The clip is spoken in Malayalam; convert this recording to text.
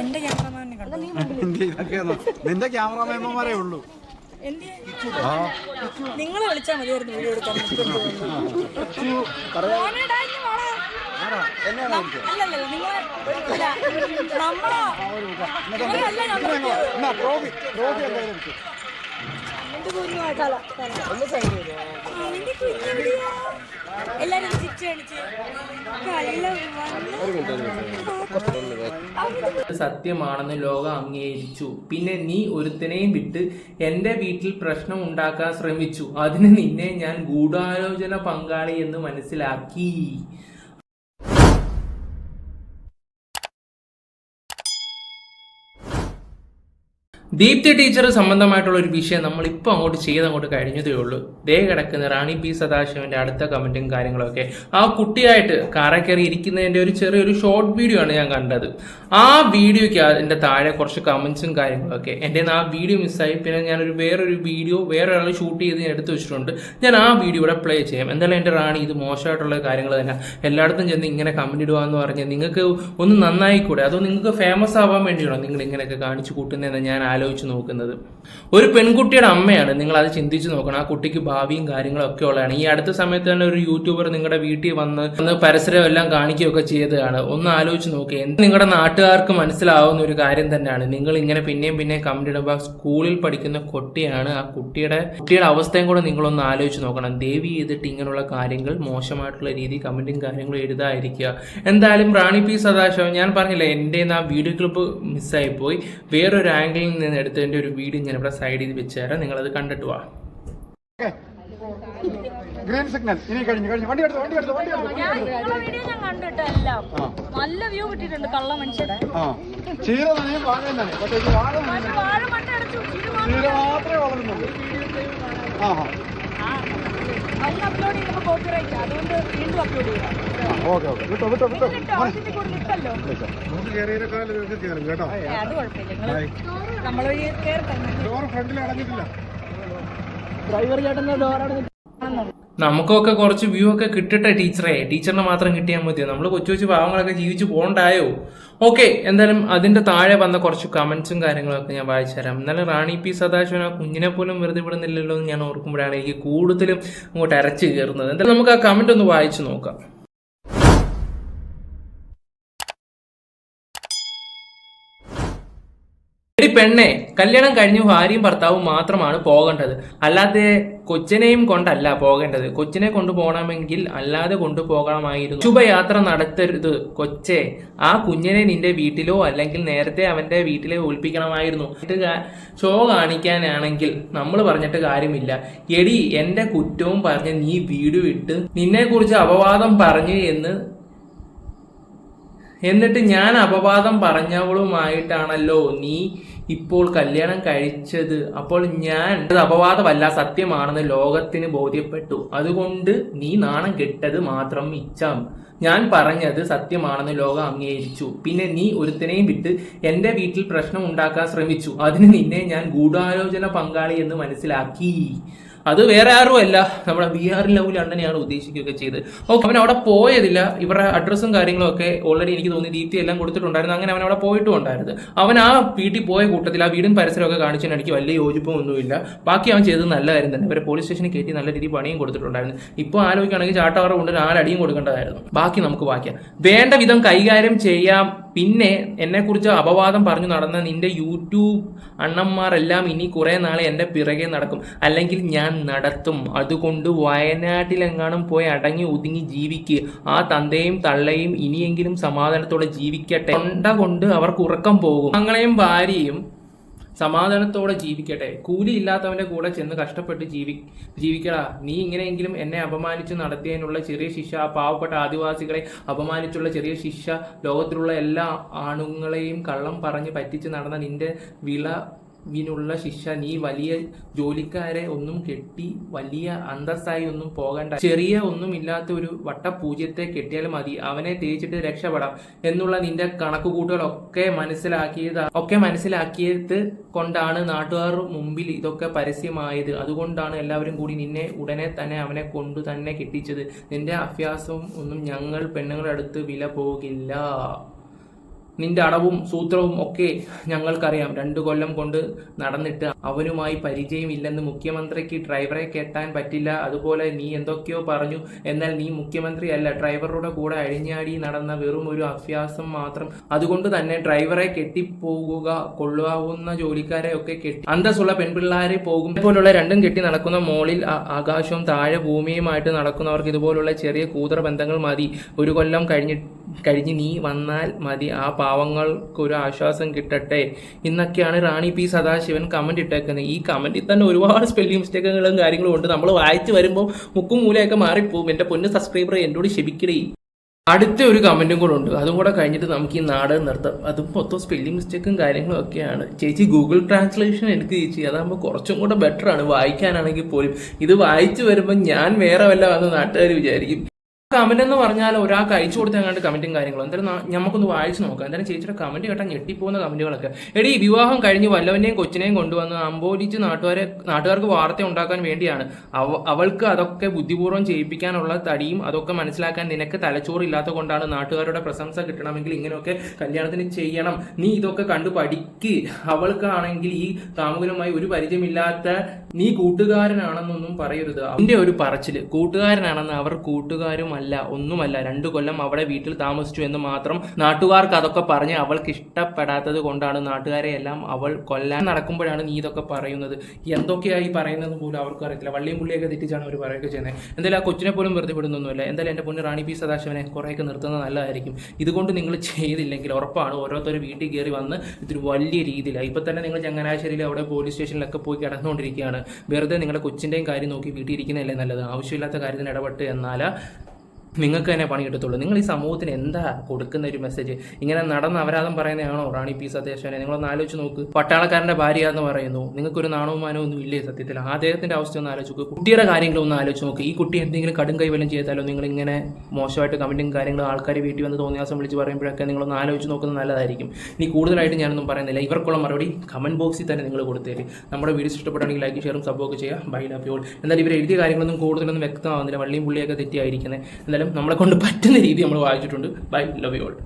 എന്റെ ക്യാമറമാനെ കണ്ടോ. നിന്റെ ക്യാമറമാൻമാരെ ഉള്ളൂ. നിങ്ങൾ വിളിച്ചാൽ മതിയായിരുന്നു വീഡിയോ എടുക്കാൻ? എല്ലാരും ചിറ്റ് കാണിച്ച്. സത്യമാണെന്ന് ലോകം അംഗീകരിച്ചു. പിന്നെ നീ ഒരുത്തനെയും വിട്ട് എന്റെ വീട്ടിൽ പ്രശ്നം ഉണ്ടാക്കാൻ ശ്രമിച്ചു. അതിന് നിന്നെ ഞാൻ ഗൂഢാലോചന പങ്കാളി എന്ന് മനസ്സിലാക്കി. ദീപ്തി ടീച്ചർ സംബന്ധമായിട്ടുള്ള ഒരു വിഷയം നമ്മൾ ഇപ്പോൾ അങ്ങോട്ട് ചെയ്ത് അങ്ങോട്ട് കഴിഞ്ഞതേ ഉള്ളൂ. ദേ കിടക്കുന്ന റാണി പി സദാശിവന്റെ അടുത്ത കമന്റും കാര്യങ്ങളൊക്കെ. ആ കുട്ടിയായിട്ട് കാറ കയറി ഇരിക്കുന്നതിന്റെ ഒരു ചെറിയൊരു ഷോർട്ട് വീഡിയോ ആണ് ഞാൻ കണ്ടത്. ആ വീഡിയോയ്ക്ക് അതിന്റെ താഴെ കുറച്ച് കമന്റ്സും കാര്യങ്ങളൊക്കെ. എന്റെ ആ വീഡിയോ മിസ്സായി പിന്നെ ഞാനൊരു വേറൊരു വീഡിയോ വേറെ ഒരാൾ ഷൂട്ട് ചെയ്ത് ഞാൻ എടുത്തു വെച്ചിട്ടുണ്ട്. ഞാൻ ആ വീഡിയോ ഇവിടെ പ്ലേ ചെയ്യാം. എന്തായാലും എന്റെ റാണി ഇത് മോശമായിട്ടുള്ള കാര്യങ്ങൾ തന്നെ. എല്ലായിടത്തും ചെന്ന് ഇങ്ങനെ കമന്റ് ഇടുക എന്ന് പറഞ്ഞാൽ നിങ്ങൾക്ക് ഒന്ന് നന്നായിക്കൂടെ? അതോ നിങ്ങൾക്ക് ഫേമസ് ആവാൻ വേണ്ടിയാണോ നിങ്ങൾ ഇങ്ങനെയൊക്കെ കാണിച്ചു കൂട്ടുന്നതെന്ന് ഞാൻ ആലോചിച്ച് നോക്കുന്നത്. ഒരു പെൺകുട്ടിയുടെ അമ്മയാണ്. നിങ്ങൾ അത് ചിന്തിച്ച് നോക്കണം. ആ കുട്ടിക്ക് ഭാവിയും കാര്യങ്ങളും ഒക്കെ ഉള്ളതാണ്. ഈ അടുത്ത സമയത്ത് തന്നെ ഒരു യൂട്യൂബർ നിങ്ങളുടെ വീട്ടിൽ വന്ന് വന്ന് പരസ്യം എല്ലാം കാണിക്കുകയൊക്കെ ചെയ്തതാണ്. ഒന്ന് ആലോചിച്ച് നോക്കുക എന്ത് നിങ്ങളുടെ നാട്ടുകാർക്ക് മനസ്സിലാവുന്ന ഒരു കാര്യം തന്നെയാണ്. നിങ്ങൾ ഇങ്ങനെ പിന്നെയും പിന്നെയും കമന്റ് ഇടുമ്പോൾ സ്കൂളിൽ പഠിക്കുന്ന കുട്ടിയാണ് ആ കുട്ടിയുടെ കുട്ടിയുടെ അവസ്ഥയും കൂടെ നിങ്ങളൊന്ന് ആലോചിച്ച് നോക്കണം. ദേവി ചെയ്തിട്ട് ഇങ്ങനെയുള്ള കാര്യങ്ങൾ മോശമായിട്ടുള്ള രീതി കമന്റും കാര്യങ്ങളും എഴുതാതിരിക്കുക. എന്തായാലും റാണി പി സദാശിവം ഞാൻ പറഞ്ഞില്ല എന്റെ ആ വീഡിയോ ക്ലിപ്പ് മിസ്സായി പോയി വേറൊരു ആംഗിളിൽ നിന്ന് എടുത്തതിന്റെ ഒരു വീഡിയോ ഞാൻ ഇവിടെ സൈഡിൽ ചെയ്ത് വെച്ച് തരാം നിങ്ങളത് കണ്ടിട്ട് വാ. ഗ്രീൻ സിഗ്നൽ ഇനി കഴിഞ്ഞു കഴിഞ്ഞു. വണ്ടി എടുത്തു വണ്ടി എടുത്തു വണ്ടി എടുത്തു. ഞാൻ വീഡിയോ ഞാൻ കണ്ടിട്ട് എല്ലാം. നല്ല വ്യൂ കിട്ടിയിട്ടുണ്ട് കള്ള മനുഷ്യരെ. ആ. ചീര നനയും വാഴ നനയും. പക്ഷേ ഇത് വാഴ ചീര മാത്രമേ വളരുന്നുള്ളൂ. ആ. ആ അപ്ലോഡ് ചെയ്യുമ്പോൾ കോപ്പിറൈറ്റ് അതുകൊണ്ട് വീണ്ടും അപ്ലോഡ് ചെയ്യാം. Okay okay. വിട്ടോ വിട്ടോ വിട്ടോ. നമുക്ക് കയറിയതിനേക്കാൾ നിങ്ങൾക്ക് കയറും കേട്ടോ? ഡോർ ഫ്രണ്ടിൽ അടഞ്ഞിട്ടില്ല. ഡ്രൈവർ ഡോറാണ് നമുക്കൊക്കെ കുറച്ച് വ്യൂ ഒക്കെ കിട്ടട്ടെ ടീച്ചറെ ടീച്ചറിനെ മാത്രം കിട്ടിയാൽ മതിയോ? നമ്മൾ കൊച്ചു കൊച്ചു പാവങ്ങളൊക്കെ ജീവിച്ചു പോകണ്ടായോ ഓക്കെ എന്തായാലും അതിന്റെ താഴെ വന്ന കുറച്ച് കമന്റ്സും കാര്യങ്ങളൊക്കെ ഞാൻ വായിച്ചു തരാം. എന്നാലും റാണി പി സദാശിവൻ ആ കുഞ്ഞിനെ പോലും വെറുതെ വിടുന്നില്ലല്ലോ എന്ന് ഞാൻ ഓർക്കുമ്പോഴാണ് എനിക്ക് കൂടുതലും അങ്ങോട്ട് അരച്ച് കയറുന്നത്. എന്തായാലും നമുക്ക് ആ കമന്റ് ഒന്ന് വായിച്ചു നോക്കാം. എടി പെണ്ണെ കല്യാണം കഴിഞ്ഞു ഭാര്യയും ഭർത്താവും മാത്രമാണ് പോകേണ്ടത്. അല്ലാതെ കൊച്ചിനെയും കൊണ്ടല്ല പോകേണ്ടത്. കൊച്ചിനെ കൊണ്ടുപോകണമെങ്കിൽ അല്ലാതെ കൊണ്ടുപോകണമായിരുന്നു. ശുഭയാത്ര നടത്തരുത് കൊച്ചെ. ആ കുഞ്ഞിനെ നിന്റെ വീട്ടിലോ അല്ലെങ്കിൽ നേരത്തെ അവന്റെ വീട്ടിലെ ഒളിപ്പിക്കണമായിരുന്നു ഷോ കാണിക്കാനാണെങ്കിൽ നമ്മൾ പറഞ്ഞിട്ട് കാര്യമില്ല. എടി എന്റെ കുറ്റവും പറഞ്ഞ് നീ വീട് വിട്ട് നിന്നെ കുറിച്ച് അപവാദം പറഞ്ഞു എന്ന് എന്നിട്ട് ഞാൻ അപവാദം പറഞ്ഞവളുമായിട്ടാണല്ലോ നീ ഇപ്പോൾ കല്യാണം കഴിച്ചത്. അപ്പോൾ ഞാൻ അപവാദമല്ല സത്യമാണെന്ന് ലോകത്തിന് ബോധ്യപ്പെട്ടു. അതുകൊണ്ട് നീ നാണം കെട്ടത് മാത്രം മിച്ചം. ഞാൻ പറഞ്ഞത് സത്യമാണെന്ന് ലോകം അംഗീകരിച്ചു. പിന്നെ നീ ഒരുത്തനെയും വിട്ട് എന്റെ വീട്ടിൽ പ്രശ്നം ഉണ്ടാക്കാൻ ശ്രമിച്ചു. അതിന് നിന്നെ ഞാൻ ഗൂഢാലോചന പങ്കാളി എന്ന് മനസ്സിലാക്കി. അത് വേറെ ആരും അല്ല. നമ്മുടെ വി ആർ ലവ് ലണ്ടനെയാണ് ഉദ്ദേശിക്കുകയൊക്കെ ചെയ്ത് ഓക്കെ അവൻ അവിടെ പോയതില്ല. ഇവരുടെ അഡ്രസ്സും കാര്യങ്ങളും ഒക്കെ ഓൾറെഡി എനിക്ക് തോന്നി ദീപ്തി എല്ലാം കൊടുത്തിട്ടുണ്ടായിരുന്നു. അങ്ങനെ അവൻ അവിടെ പോയിട്ടും ഉണ്ടായിരുന്നു. അവൻ ആ വീട്ടിൽ പോയ കൂട്ടത്തിൽ ആ വീടും പരിസരമൊക്കെ കാണിച്ചതിന് എനിക്ക് വലിയ യോജിപ്പും ഒന്നുമില്ല ബാക്കി അവൻ ചെയ്തത് നല്ല കാര്യം തന്നെ. ഇവരെ പോലീസ് സ്റ്റേഷനിൽ കയറ്റി നല്ല രീതിയിൽ പണിയും കൊടുത്തിട്ടുണ്ടായിരുന്നു. ഇപ്പോൾ ആലോചിക്കുകയാണെങ്കിൽ ചാട്ടവറ കൊണ്ട് നാലടിയും കൊടുക്കേണ്ടതായിരുന്നു. ബാക്കി നമുക്ക് വായിക്കാം. വേണ്ട വിധം കൈകാര്യം ചെയ്യാം. പിന്നെ എന്നെക്കുറിച്ച് അപവാദം പറഞ്ഞു നടന്ന നിന്റെ യൂട്യൂബ് അണ്ണന്മാരെല്ലാം ഇനി കുറേ നാളെ എന്റെ പിറകെ നടക്കും. അല്ലെങ്കിൽ ഞാൻ നടത്തും. അതുകൊണ്ട് വയനാട്ടിലെങ്ങാനും പോയി അടങ്ങി ഒതുങ്ങി ജീവിക്ക്. ആ തന്തയും തള്ളയും ഇനിയെങ്കിലും സമാധാനത്തോടെ ജീവിക്കട്ടെ. തൊണ്ട കൊണ്ട് അവർക്ക് ഉറക്കം പോകും. ഞങ്ങളെയും ഭാര്യയും സമാധാനത്തോടെ ജീവിക്കട്ടെ. കൂലി ഇല്ലാത്തവന്റെ കൂടെ ചെന്ന് കഷ്ടപ്പെട്ട് ജീവി ജീവിക്കടാ. നീ ഇങ്ങനെയെങ്കിലും എന്നെ അപമാനിച്ച് നടത്തിയതിനുള്ള ചെറിയ ശിക്ഷ പാവപ്പെട്ട ആദിവാസികളെ അപമാനിച്ചുള്ള ചെറിയ ശിക്ഷ ലോകത്തിലുള്ള എല്ലാ ആണുങ്ങളെയും കള്ളം പറഞ്ഞ് പറ്റിച്ച് നടന്ന നിന്റെ വിള വിനുള്ള ശിക്ഷ. നീ വലിയ ജോലിക്കാരെ ഒന്നും കെട്ടി വലിയ അന്തസ്സായി ഒന്നും പോകണ്ട. ചെറിയ ഒന്നും ഇല്ലാത്ത ഒരു വട്ടപൂജ്യത്തെ കെട്ടിയാൽ മതി. അവനെ തേച്ചിട്ട് രക്ഷപ്പെടാം എന്നുള്ള നിന്റെ കണക്കുകൂട്ടുകളൊക്കെ മനസ്സിലാക്കിയത് ഒക്കെ മനസ്സിലാക്കിയത് കൊണ്ടാണ് നാട്ടുകാർ മുമ്പിൽ ഇതൊക്കെ പരസ്യമായത്. അതുകൊണ്ടാണ് എല്ലാവരും കൂടി നിന്നെ ഉടനെ തന്നെ അവനെ കൊണ്ടു തന്നെ കെട്ടിച്ചത്. നിന്റെ അഭ്യാസവും ഒന്നും ഞങ്ങൾ പെണ്ണുങ്ങളുടെ അടുത്ത് വില പോകില്ല. നിന്റെ അടവും സൂത്രവും ഒക്കെ ഞങ്ങൾക്കറിയാം. രണ്ടു കൊല്ലം കൊണ്ട് നടന്നിട്ട് അവനുമായി പരിചയമില്ലെന്ന് മുഖ്യമന്ത്രിക്ക് ഡ്രൈവറെ കെട്ടാൻ പറ്റില്ല. അതുപോലെ നീ എന്തൊക്കെയോ പറഞ്ഞു. എന്നാൽ നീ മുഖ്യമന്ത്രി അല്ല ഡ്രൈവറുടെ കൂടെ അഴിഞ്ഞാടി നടന്ന വെറും ഒരു അഭ്യാസം മാത്രം. അതുകൊണ്ട് തന്നെ ഡ്രൈവറെ കെട്ടിപ്പോകുക കൊള്ളാവുന്ന ജോലിക്കാരെ ഒക്കെ കെട്ടി അന്തസ്സുള്ള പെൺപിള്ളേരെ പോകും. ഇതുപോലുള്ള രണ്ടും കെട്ടി നടക്കുന്ന മോളിൽ ആകാശവും താഴെ ഭൂമിയുമായിട്ട് നടക്കുന്നവർക്ക് ഇതുപോലുള്ള ചെറിയ കൂതറ ബന്ധങ്ങൾ മതി. ഒരു കൊല്ലം കഴിഞ്ഞ് കഴിഞ്ഞ് നീ വന്നാൽ മതി. ആ പാവങ്ങൾക്ക് ഒരു ആശ്വാസം കിട്ടട്ടെ. എന്നൊക്കെയാണ് റാണി പി സദാശിവൻ കമന്റ് ഇട്ടേക്കുന്നത്. ഈ കമന്റിൽ തന്നെ ഒരുപാട് സ്പെല്ലിംഗ് മിസ്റ്റേക്കുകളും കാര്യങ്ങളും ഉണ്ട്. നമ്മൾ വായിച്ച് വരുമ്പോൾ മുക്കും മൂലയൊക്കെ മാറിപ്പോവും. എന്റെ പൊന്ന് സബ്സ്ക്രൈബർ എന്നോട് ക്ഷമിക്കണേ അടുത്ത ഒരു കമന്റും കൂടെ ഉണ്ട്. അതും കൂടെ കഴിഞ്ഞിട്ട് നമുക്ക് ഈ നാടൻ നിർത്താം. അതും മൊത്തം സ്പെല്ലിംഗ് മിസ്റ്റേക്കും കാര്യങ്ങളും ഒക്കെയാണ്. ചേച്ചി ഗൂഗിൾ ട്രാൻസ്ലേഷൻ എനിക്ക് ചേച്ചി അതാകുമ്പോൾ കുറച്ചും കൂടെ ബെറ്ററാണ് വായിക്കാനാണെങ്കിൽ പോലും. ഇത് വായിച്ചു വരുമ്പോൾ ഞാൻ വേറെ വല്ല വന്ന് നാട്ടുകാർ വിചാരിക്കും. കമന്റ് എന്ന് പറഞ്ഞാൽ ഒരാൾക്ക് അയച്ചു കൊടുത്ത അങ്ങാണ്ട് കമന്റും കാര്യങ്ങളും. എന്തായാലും നമുക്കൊന്ന് വായിച്ചു നോക്കാം. എന്തായാലും ചേച്ചിയുടെ കമന്റ് കേട്ടാൽ ഞെട്ടിപ്പോകുന്ന കമന്റുകളൊക്കെ എടി വിവാഹം കഴിഞ്ഞ് വല്ലവനെയും കൊച്ചിനെയും കൊണ്ടുവന്ന് അമ്പോലിച്ച് നാട്ടുകാരെ നാട്ടുകാർക്ക് വാർത്ത ഉണ്ടാക്കാൻ വേണ്ടിയാണ്. അവ അവൾക്ക് അതൊക്കെ ബുദ്ധിപൂർവം ചെയ്യിപ്പിക്കാനുള്ള തടിയും അതൊക്കെ മനസ്സിലാക്കാൻ നിനക്ക് തലച്ചോറ് ഇല്ലാത്ത കൊണ്ടാണ് നാട്ടുകാരുടെ പ്രശംസ കിട്ടണമെങ്കിൽ ഇങ്ങനെയൊക്കെ കല്യാണത്തിന് ചെയ്യണം. നീ ഇതൊക്കെ കണ്ടു പഠിക്ക്. അവൾക്കാണെങ്കിൽ ഈ കാമുകനുമായി ഒരു പരിചയമില്ലാത്ത നീ കൂട്ടുകാരനാണെന്നൊന്നും പറയരുത്. അതിന്റെ ഒരു പറച്ചിൽ. കൂട്ടുകാരനാണെന്ന് അവർ കൂട്ടുകാരുമല്ല ഒന്നുമല്ല. രണ്ടു കൊല്ലം അവിടെ വീട്ടിൽ താമസിച്ചു എന്ന് മാത്രം നാട്ടുകാർക്ക് അതൊക്കെ പറഞ്ഞ് അവൾക്ക് ഇഷ്ടപ്പെടാത്തത് കൊണ്ടാണ് നാട്ടുകാരെ എല്ലാം അവൾ കൊല്ലാൻ നടക്കുമ്പോഴാണ് നീ ഇതൊക്കെ പറയുന്നത്. എന്തൊക്കെയായി പറയുന്നത് പോലും അവർക്ക് അറിയത്തില്ല. വള്ളിയും പുള്ളിയൊക്കെ തെറ്റിച്ചാണ് അവർ പറയുക ചെയ്യുന്നത്. എന്തായാലും ആ കൊച്ചിനെ പോലും വെറുതെ വിടുന്നൊന്നുമില്ല. എന്തായാലും എന്റെ പൊന്ന് റാണി പി സദാശിവനെ കുറേയൊക്കെ നിർത്തുന്നത് നല്ലതായിരിക്കും. ഇതുകൊണ്ട് നിങ്ങൾ ചെയ്തില്ലെങ്കിൽ ഉറപ്പാണ് ഓരോരുത്തർ വീട്ടിൽ കയറി വന്ന് ഇതൊരു വലിയ രീതിയിലാണ് ഇപ്പം തന്നെ നിങ്ങൾ ചങ്ങനാശ്ശേരിയിൽ അവിടെ പോലീസ് സ്റ്റേഷനിലൊക്കെ പോയി കിടന്നുകൊണ്ടിരിക്കുകയാണ്. വെറുതെ നിങ്ങളുടെ കൊച്ചിന്റെയും കാര്യം നോക്കി വീട്ടിൽ ഇരിക്കുന്നതല്ലേ നല്ലത്? ആവശ്യമില്ലാത്ത കാര്യത്തിന് ഇടപെട്ട് എന്നാൽ നിങ്ങൾക്ക് തന്നെ പണി കിട്ടത്തുള്ളൂ. നിങ്ങൾ ഈ സമൂഹത്തിന് എന്താ കൊടുക്കുന്ന ഒരു മെസ്സേജ് ഇങ്ങനെ നടന്ന് അപരാധം പറയുന്നതാണോ റാണി പി സതീശനെ? നിങ്ങളൊന്ന് ആലോചിച്ച് നോക്ക്. പട്ടാളക്കാരന്റെ ഭാര്യ എന്ന് പറയുന്നു. നിങ്ങൾക്കൊരു നാണവും മാനവും ഒന്നും ഇല്ലേ സത്യത്തിൽ? അദ്ദേഹത്തിന്റെ അവസ്ഥ ഒന്ന് ആലോചിച്ച് നോക്ക്. കുട്ടിയുടെ കാര്യങ്ങളൊന്നും ആലോചിച്ച് നോക്ക്. ഈ കുട്ടി എന്തെങ്കിലും കടും കൈവല്ലം ചെയ്താലോ? നിങ്ങൾ ഇങ്ങനെ മോശമായിട്ട് കമന്റും കാര്യങ്ങളും ആൾക്കാർ വീട്ടിൽ വന്ന് തോന്നിയാസം വിളിച്ച് പറയുമ്പോഴൊക്കെ നിങ്ങളൊന്ന് ആലോചിച്ച് നോക്കുന്നത് നല്ലതായിരിക്കും. ഇനി കൂടുതലായിട്ട് ഞാനൊന്നും പറയുന്നില്ല. ഇവർക്കുള്ള മറുപടി കമന്റ് ബോക്സിൽ തന്നെ നിങ്ങൾ കൊടുത്തേര്. നമ്മുടെ വീഡിയോ ഇഷ്ടപ്പെട്ടാണെങ്കിൽ ലൈക്ക് ഷെയറും സപ്പോർട്ട് ചെയ്യുക. ബൈ ലവ് യോൾ എന്നാൽ ഇവർ എഴുതിയ കാര്യങ്ങളൊന്നും കൂടുതലൊന്നും വ്യക്തമാവുന്നില്ല. വള്ളിയും പുള്ളിയൊക്കെ തെറ്റിയായിരിക്കുന്നത് എന്തായാലും നമ്മളെ കൊണ്ട് പറ്റുന്ന രീതി നമ്മൾ വായിച്ചിട്ടുണ്ട്. By love y'all